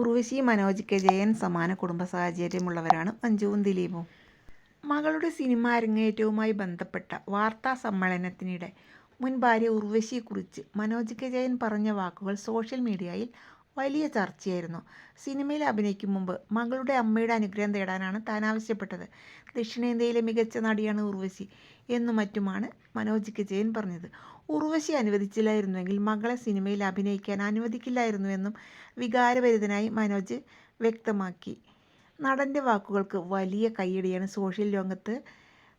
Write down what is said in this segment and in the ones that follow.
ഉർവശി മനോജിക്ക് ജയൻ സമാന കുടുംബ സാഹചര്യമുള്ളവരാണ് മഞ്ജുവും ദിലീപും. മകളുടെ സിനിമ അരങ്ങേറ്റവുമായി ബന്ധപ്പെട്ട വാർത്താ സമ്മേളനത്തിനിടെ മുൻ ഭാര്യ ഉർവശിയെക്കുറിച്ച് മനോജ് കെ. ജയൻ പറഞ്ഞ വാക്കുകൾ സോഷ്യൽ മീഡിയയിൽ വലിയ ചർച്ചയായിരുന്നു. സിനിമയിൽ അഭിനയിക്കും മുമ്പ് മകളുടെ അമ്മയുടെ അനുഗ്രഹം തേടാനാണ് താൻ ആവശ്യപ്പെട്ടത്. ദക്ഷിണേന്ത്യയിലെ മികച്ച നടിയാണ് ഉർവശി എന്നും മറ്റുമാണ് മനോജ് കെ ജയൻ പറഞ്ഞത്. ഉർവശി അനുവദിച്ചില്ലായിരുന്നുവെങ്കിൽ മകളെ സിനിമയിൽ അഭിനയിക്കാൻ അനുവദിക്കില്ലായിരുന്നുവെന്നും വികാരഭരിതനായി മനോജ് വ്യക്തമാക്കി. നടന്റെ വാക്കുകൾക്ക് വലിയ കയ്യടിയാണ് സോഷ്യൽ ലോകത്ത്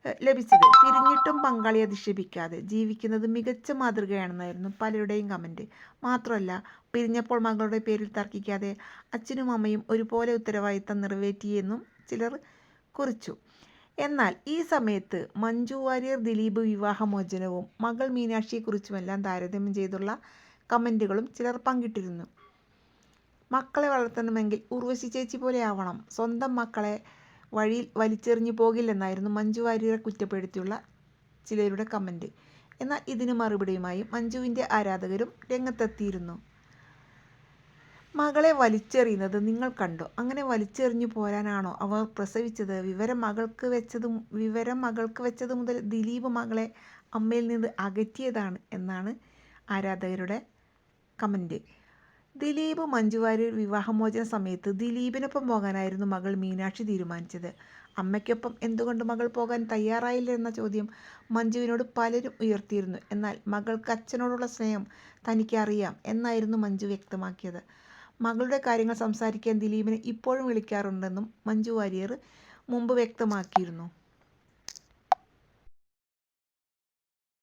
ലഭിച്ചത്. പിരിഞ്ഞിട്ടും പങ്കാളിയെ അധിക്ഷേപിക്കാതെ ജീവിക്കുന്നത് മികച്ച മാതൃകയാണെന്നായിരുന്നു പലരുടെയും കമന്റ് മാത്രമല്ല പിരിഞ്ഞപ്പോൾ മകളുടെ പേരിൽ തർക്കിക്കാതെ അച്ഛനും അമ്മയും ഒരുപോലെ ഉത്തരവാദിത്തം നിറവേറ്റിയെന്നും ചിലർ കുറിച്ചു. എന്നാൽ ഈ സമയത്ത് മഞ്ജു വാര്യർ ദിലീപ് വിവാഹമോചനവും മകൾ മീനാക്ഷിയെക്കുറിച്ചുമെല്ലാം താരതമ്യം ചെയ്തുള്ള കമന്റുകളും ചിലർ പങ്കിട്ടിരുന്നു. മക്കളെ വളർത്തണമെങ്കിൽ ഉർവശി ചേച്ചി പോലെ ആവണം. സ്വന്തം മക്കളെ വഴിയിൽ വലിച്ചെറിഞ്ഞു പോകില്ലെന്നായിരുന്നു മഞ്ജു വാര്യരെ കുറ്റപ്പെടുത്തിയുള്ള ചിലരുടെ കമന്റ് എന്നാൽ ഇതിന് മറുപടിയുമായി മഞ്ജുവിന്റെ ആരാധകരും രംഗത്തെത്തിയിരുന്നു. മകളെ വലിച്ചെറിയുന്നത് നിങ്ങൾ കണ്ടോ? അങ്ങനെ വലിച്ചെറിഞ്ഞു പോരാനാണോ അവർ പ്രസവിച്ചത്? വിവരം മകൾക്ക് വെച്ചത് വിവരം മകൾക്ക് വെച്ചത് മുതൽ ദിലീപ് മകളെ അമ്മയിൽ നിന്ന് അകറ്റിയതാണ് എന്നാണ് ആരാധകരുടെ കമന്റ് ദിലീപ് മഞ്ജുവാര്യർ വിവാഹമോചന സമയത്ത് ദിലീപിനൊപ്പം പോകാനായിരുന്നു മകൾ മീനാക്ഷി തീരുമാനിച്ചത്. അമ്മയ്ക്കൊപ്പം എന്തുകൊണ്ട് മകൾ പോകാൻ തയ്യാറായില്ല എന്ന ചോദ്യം മഞ്ജുവിനോട് പലരും ഉയർത്തിയിരുന്നു. എന്നാൽ മകൾക്ക് അച്ഛനോടുള്ള സ്നേഹം തനിക്കറിയാം എന്നായിരുന്നു മഞ്ജു വ്യക്തമാക്കിയത്. മകളുടെ കാര്യങ്ങൾ സംസാരിക്കാൻ ദിലീപിനെ ഇപ്പോഴും വിളിക്കാറുണ്ടെന്നും മഞ്ജു വാര്യർ മുമ്പ് വ്യക്തമാക്കിയിരുന്നു.